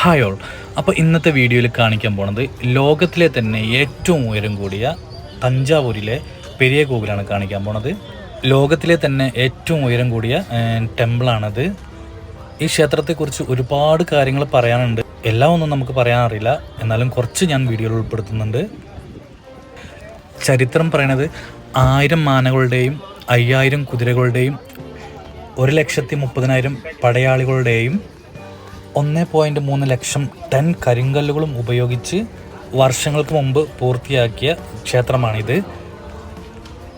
Hi all. അപ്പോൾ ഇന്നത്തെ വീഡിയോയിൽ കാണിക്കാൻ പോണത് ലോകത്തിലെ തന്നെ ഏറ്റവും ഉയരം കൂടിയ തഞ്ചാവൂരിലെ പെരിയ കോവിലാണ് കാണിക്കാൻ പോണത്. ലോകത്തിലെ തന്നെ ഏറ്റവും ഉയരം കൂടിയ ടെമ്പിളാണത്. ഈ ക്ഷേത്രത്തെക്കുറിച്ച് ഒരുപാട് കാര്യങ്ങൾ പറയാനുണ്ട്. എല്ലാം ഒന്നും നമുക്ക് പറയാൻ അറിയില്ല. എന്നാലും കുറച്ച് ഞാൻ വീഡിയോയിൽ ഉൾപ്പെടുത്തുന്നുണ്ട്. ചരിത്രം പറയണത് ആയിരം മാനകളുടെയും അയ്യായിരം കുതിരകളുടെയും ഒരു ലക്ഷത്തി മുപ്പതിനായിരം പടയാളികളുടെയും ഒന്ന് പോയിന്റ് മൂന്ന് ലക്ഷം ടൺ കരിങ്കല്ലുകളും ഉപയോഗിച്ച് വർഷങ്ങൾക്ക് മുമ്പ് പൂർത്തിയാക്കിയ ക്ഷേത്രമാണിത്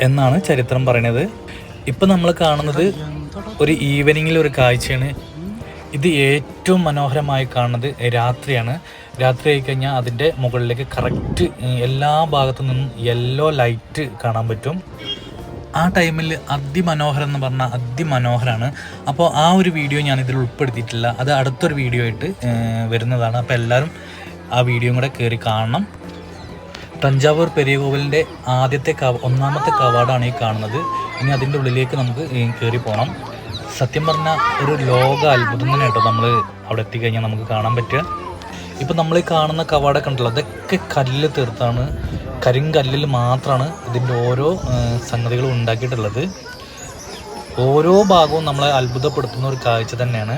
എന്നാണ് ചരിത്രം പറയുന്നത്. ഇപ്പം നമ്മൾ കാണുന്നത് ഒരു ഈവനിങ്ങിൽ ഒരു കാഴ്ചയാണ്. ഇത് ഏറ്റവും മനോഹരമായി കാണുന്നത് രാത്രിയാണ്. രാത്രി ആയി കഴിഞ്ഞാൽ അതിന്റെ മുകളിലേക്ക് കറക്റ്റ് എല്ലാ ഭാഗത്തു നിന്നും യെല്ലോ ലൈറ്റ് കാണാൻ പറ്റും. ആ ടൈമിൽ അതിമനോഹരം എന്ന് പറഞ്ഞാൽ അതിമനോഹരമാണ് അപ്പോൾ ആ ഒരു വീഡിയോ ഞാൻ ഇതിൽ ഉൾപ്പെടുത്തിയിട്ടില്ല. അത് അടുത്തൊരു വീഡിയോ ആയിട്ട് വരുന്നതാണ്. അപ്പോൾ എല്ലാവരും ആ വീഡിയോയും കൂടെ കയറി കാണണം. തഞ്ചാവൂർ പെരിയ കോവിലിന്റെ ആദ്യത്തെ കവ ഒന്നാമത്തെ കവാടാണ് ഈ കാണുന്നത്. ഇനി അതിന്റെ ഉള്ളിലേക്ക് നമുക്ക് കയറി പോകണം സത്യം പറഞ്ഞാൽ ഒരു ലോക അത്ഭുതം തന്നെ കേട്ടോ നമ്മൾ അവിടെ എത്തിക്കഴിഞ്ഞാൽ നമുക്ക് കാണാൻ പറ്റുക. ഇപ്പം നമ്മൾ ഈ കാണുന്ന കവാടൊക്കെ ഉണ്ടല്ലോ അതൊക്കെ കല്ലിൽ തീർത്താണ്. കരിങ്കല്ലിൽ മാത്രമാണ് ഇതിന്റെ ഓരോ സംഗതികളും ഉണ്ടാക്കിയിട്ടുള്ളത്. ഓരോ ഭാഗവും നമ്മളെ അത്ഭുതപ്പെടുത്തുന്ന ഒരു കാഴ്ച തന്നെയാണ്.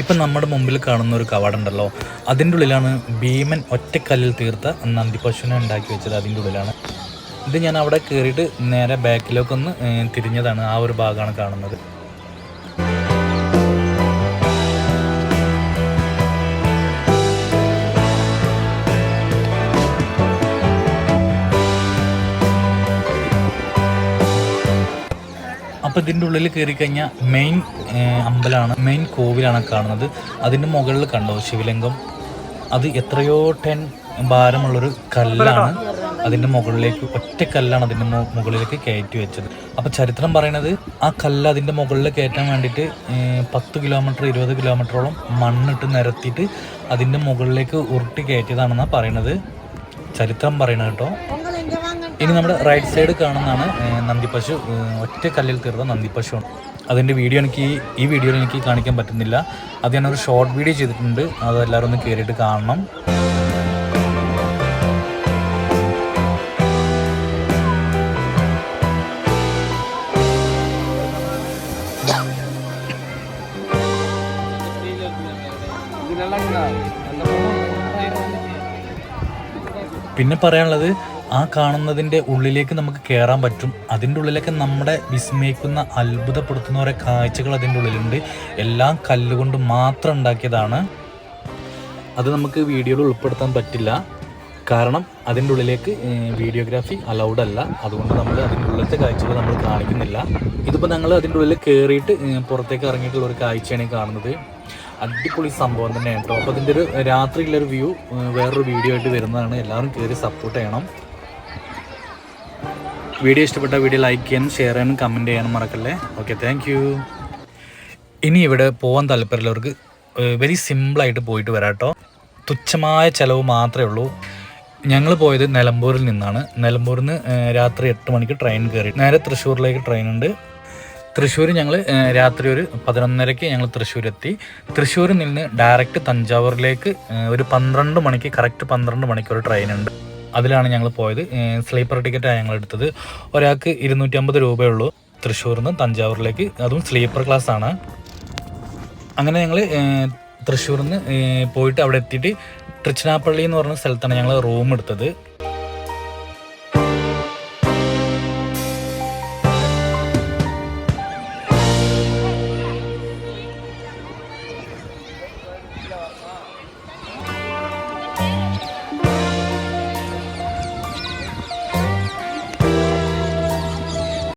ഇപ്പം നമ്മുടെ മുമ്പിൽ കാണുന്ന ഒരു കവാടുണ്ടല്ലോ അതിന്റെ ഉള്ളിലാണ് ഭീമൻ ഒറ്റക്കല്ലിൽ തീർത്ത നന്ദിപശുവിനെ ഉണ്ടാക്കി വെച്ചത് അതിന്റെ ഉള്ളിലാണ്. ഇത് ഞാൻ അവിടെ കയറിയിട്ട് നേരെ ബാക്കിലേക്കൊന്ന് തിരിഞ്ഞതാണ് ആ ഒരു ഭാഗമാണ് കാണുന്നത്. അപ്പോൾ ഇതിന്റെ ഉള്ളിൽ കയറി കഴിഞ്ഞാൽ മെയിൻ അമ്പലമാണ് മെയിൻ കോവിലാണ് കാണുന്നത്. അതിന്റെ മുകളിൽ കണ്ടോ ശിവലിംഗം? അത് എത്രയോ ടെൻ ഭാരമുള്ളൊരു കല്ലാണ്. അതിന്റെ മുകളിലേക്ക് ഒറ്റ കല്ലാണ് അതിന്റെ മുകളിലേക്ക് കയറ്റി വെച്ചത്. അപ്പോൾ ചരിത്രം പറയണത് ആ കല്ല് അതിന്റെ മുകളിൽ കയറ്റാൻ വേണ്ടിയിട്ട് പത്ത് കിലോമീറ്റർ ഇരുപത് കിലോമീറ്ററോളം മണ്ണിട്ട് നിരത്തിയിട്ട് അതിന്റെ മുകളിലേക്ക് ഉരുട്ടി കയറ്റിയതാണെന്നാണ് പറയണത്. ചരിത്രം പറയണത് കേട്ടോ. ഇനി നമ്മുടെ റൈറ്റ് സൈഡ് കാണുന്നതാണ് നന്ദിപ്പശു ഒറ്റ കല്ലിൽ തീർത്ത നന്ദിപ്പശുവാണ് അതിന്റെ വീഡിയോ എനിക്ക് ഈ വീഡിയോയിൽ എനിക്ക് കാണിക്കാൻ പറ്റുന്നില്ല. അത് ഞാനൊരു ഷോർട്ട് വീഡിയോ ചെയ്തിട്ടുണ്ട്. അത് എല്ലാവരും ഒന്ന് കയറിയിട്ട് കാണണം. പിന്നെ പറയാനുള്ളത് ആ കാണുന്നതിന്റെ ഉള്ളിലേക്ക് നമുക്ക് കയറാൻ പറ്റും. അതിന്റെ ഉള്ളിലൊക്കെ നമ്മുടെ വിസ്മയിക്കുന്ന അത്ഭുതപ്പെടുത്തുന്ന ഓരോ കാഴ്ചകൾ അതിന്റെ ഉള്ളിലുണ്ട്. എല്ലാം കല്ലുകൊണ്ട് മാത്രം ഉണ്ടാക്കിയതാണ്. അത് നമുക്ക് വീഡിയോയിൽ ഉൾപ്പെടുത്താൻ പറ്റില്ല. കാരണം അതിന്റെ ഉള്ളിലേക്ക് വീഡിയോഗ്രാഫി അലൗഡ് അല്ല. അതുകൊണ്ട് നമ്മൾ അതിന്റെ ഉള്ളിലത്തെ കാഴ്ചകൾ നമ്മൾ കാണിക്കുന്നില്ല. ഇതിപ്പോൾ ഞങ്ങൾ അതിന്റെ ഉള്ളിൽ കയറിയിട്ട് പുറത്തേക്ക് ഇറങ്ങിയിട്ടുള്ള ഒരു കാഴ്ചയാണ് കാണുന്നത്. അടിപൊളി സംഭവം തന്നെയാണ്. കേട്ടോ അപ്പോൾ അതിന്റെ ഒരു രാത്രിയിലൊരു വ്യൂ വേറൊരു വീഡിയോ ആയിട്ട് വരുന്നതാണ്. എല്ലാവരും കയറി സപ്പോർട്ട് ചെയ്യണം. വീഡിയോ ഇഷ്ടപ്പെട്ട വീഡിയോ ലൈക്ക് ചെയ്യാനും ഷെയർ ചെയ്യാനും കമന്റ് ചെയ്യാനും മറക്കല്ലേ? ഓക്കെ താങ്ക് ഇനി ഇവിടെ പോകാൻ താല്പര്യമുള്ളവർക്ക് വെരി സിമ്പിളായിട്ട് പോയിട്ട് വരാം കേട്ടോ തുച്ഛമായ ചിലവ് മാത്രമേ ഉള്ളൂ. ഞങ്ങൾ പോയത് നിലമ്പൂരിൽ നിന്നാണ്. നിലമ്പൂരിൽ നിന്ന് രാത്രി എട്ട് മണിക്ക് ട്രെയിൻ കയറി നേരെ തൃശ്ശൂരിലേക്ക് ട്രെയിൻ ഉണ്ട്. തൃശ്ശൂർ ഞങ്ങൾ രാത്രി ഒരു പതിനൊന്നരയ്ക്ക് ഞങ്ങൾ തൃശ്ശൂർ എത്തി തൃശ്ശൂരിൽ നിന്ന് ഡയറക്റ്റ് തഞ്ചാവൂരിലേക്ക് ഒരു പന്ത്രണ്ട് മണിക്ക് കറക്റ്റ് പന്ത്രണ്ട് മണിക്ക് ഒരു ട്രെയിൻ ഉണ്ട്. അതിലാണ് ഞങ്ങൾ പോയത്. സ്ലീപ്പർ ടിക്കറ്റാണ് ഞങ്ങൾ എടുത്തത്. ഒരാൾക്ക് ഇരുന്നൂറ്റമ്പത് രൂപയേ ഉള്ളൂ തൃശ്ശൂരിൽ നിന്ന് തഞ്ചാവൂരിലേക്ക്. അതും സ്ലീപ്പർ ക്ലാസ് ആണ് അങ്ങനെ ഞങ്ങൾ തൃശ്ശൂരിൽ നിന്ന് പോയിട്ട് അവിടെ എത്തിയിട്ട് തൃച്ചിനാപ്പള്ളി എന്ന് പറഞ്ഞ സ്ഥലത്താണ് ഞങ്ങൾ റൂം എടുത്തത്.